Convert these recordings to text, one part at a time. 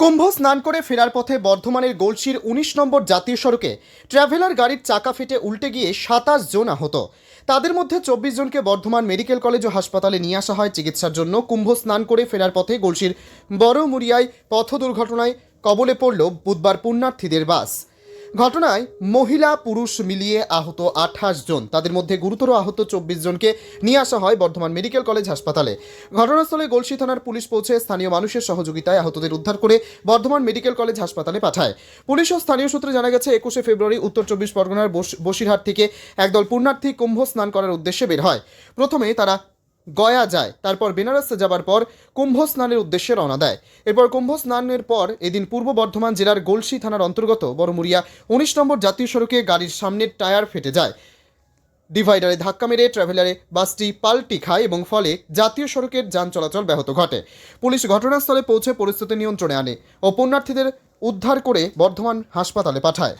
কুম্ভ স্নান করে ফেরার পথে বর্ধমানের গোলসির উনিশ নম্বর জাতীয় সড়কে ট্রাভেলার গাড়ির চাকা ফেটে উল্টে গিয়ে সাতাশ জন আহত। তাদের মধ্যে চব্বিশ জনকে বর্ধমান মেডিকেল কলেজ ও হাসপাতালে নিয়ে আসা হয় চিকিৎসার জন্য। কুম্ভ স্নান করে ফেরার পথে গোলসির বড় মুড়িয়ায় পথ দুর্ঘটনায় কবলে পড়ল বুধবার পুণ্যার্থীদের বাস। ঘটনায় মহিলা পুরুষ মিলিয়ে আহত আঠাশ জন। তাদের মধ্যে গুরুতর আহত চব্বিশ জনকে নিয়ে আসা হয় বর্ধমান মেডিকেল কলেজ হাসপাতালে। ঘটনাস্থলে গলসি থানার পুলিশ পৌঁছে স্থানীয় মানুষের সহযোগিতায় আহতদের উদ্ধার করে বর্ধমান মেডিকেল কলেজ হাসপাতালে পাঠায়। পুলিশ ও স্থানীয় সূত্রে জানা গেছে, একুশে ফেব্রুয়ারি উত্তর চব্বিশ পরগনার বস- বসিরহাট থেকে একদল পুণ্যার্থী কুম্ভ স্নান করার উদ্দেশ্যে বের হয়। প্রথমে তারা গয়া যায়। তারপর বেনারসে যাবার পর কুম্ভ স্নানের উদ্দেশ্যে রওনা দেয়। এরপর কুম্ভ স্নানের পর এদিন পূর্ব বর্ধমান জেলার গোলসি থানার অন্তর্গত বড়মুড়িয়া উনিশ নম্বর জাতীয় সড়কে গাড়ির সামনের টায়ার ফেটে যায়। ডিভাইডারে ধাক্কা মেরে ট্রাভেলারে বাসটি পাল্টি খায় এবং ফলে জাতীয় সড়কের যান চলাচল ব্যাহত ঘটে। পুলিশ ঘটনাস্থলে পৌঁছে পরিস্থিতি নিয়ন্ত্রণে আনে ও পুণ্যার্থীদের উদ্ধার করে বর্ধমান হাসপাতালে পাঠায়।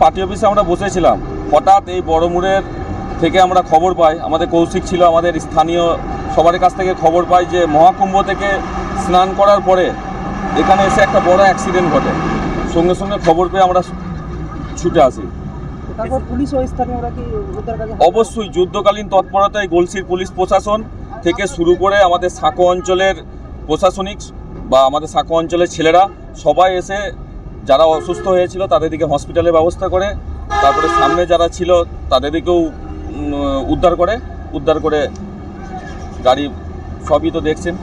পার্টি অফিসে আমরা বসেছিলাম। হঠাৎ এই বড়মুড়ের থেকে আমরা খবর পাই আমাদের কৌশিক ছিল আমাদের স্থানীয় সবার কাছ থেকে খবর পাই যে মহাকুম্ভ থেকে স্নান করার পরে এখানে এসে একটা বড় অ্যাক্সিডেন্ট ঘটে। সঙ্গে সঙ্গে খবর পেয়ে আমরা ছুটে আসি। অবশ্যই যুদ্ধকালীন তৎপরতায় গলসির পুলিশ প্রশাসন থেকে শুরু করে আমাদের সাঁকো অঞ্চলের প্রশাসনিক বা আমাদের সাঁকো অঞ্চলের ছেলেরা সবাই এসে যারা অসুস্থ হয়েছিল তাদের দিকে হসপিটালের ব্যবস্থা করে তারপরে সামনে যারা ছিল তাদেরকেও উম, উদ্ধার করে উদ্ধার করে গাড়ি সবই তো দেখছেন।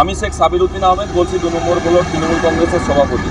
আমি শেখ সাবির উদ্দিন আহমেদ বলছি দু নম্বর ব্লক তৃণমূল কংগ্রেসের সভাপতি।